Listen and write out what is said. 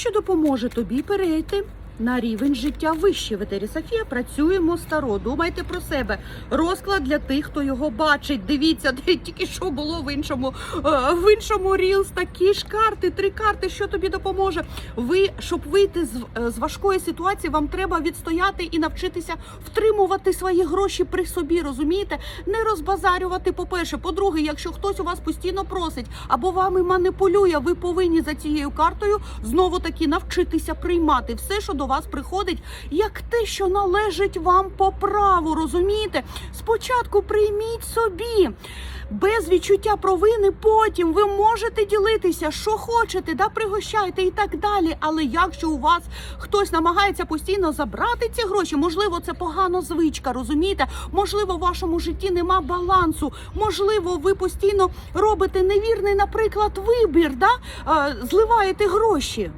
що допоможе тобі перейти на рівень життя вище. В етері Софія працюємо старо. Думайте про себе. Розклад для тих, хто його бачить. Дивіться, тільки що було в іншому е, в іншому рілс. Такі ж карти, три карти, що тобі допоможе. Ви, щоб вийти з, е, з важкої ситуації, вам треба відстояти і навчитися втримувати свої гроші при собі. Розумієте? Не розбазарювати. По перше, по-друге, якщо хтось у вас постійно просить або вами маніпулює, ви повинні за цією картою знову таки навчитися приймати все, що до вас приходить, як те, що належить вам по праву. Розумієте? Спочатку прийміть собі. Без відчуття провини, потім ви можете ділитися, що хочете, да пригощайте і так далі. Але якщо у вас хтось намагається постійно забрати ці гроші, можливо, це погана звичка, розумієте? Можливо, в вашому житті нема балансу. Можливо, ви постійно робите невірний, наприклад, вибір, да? Е, зливаєте гроші.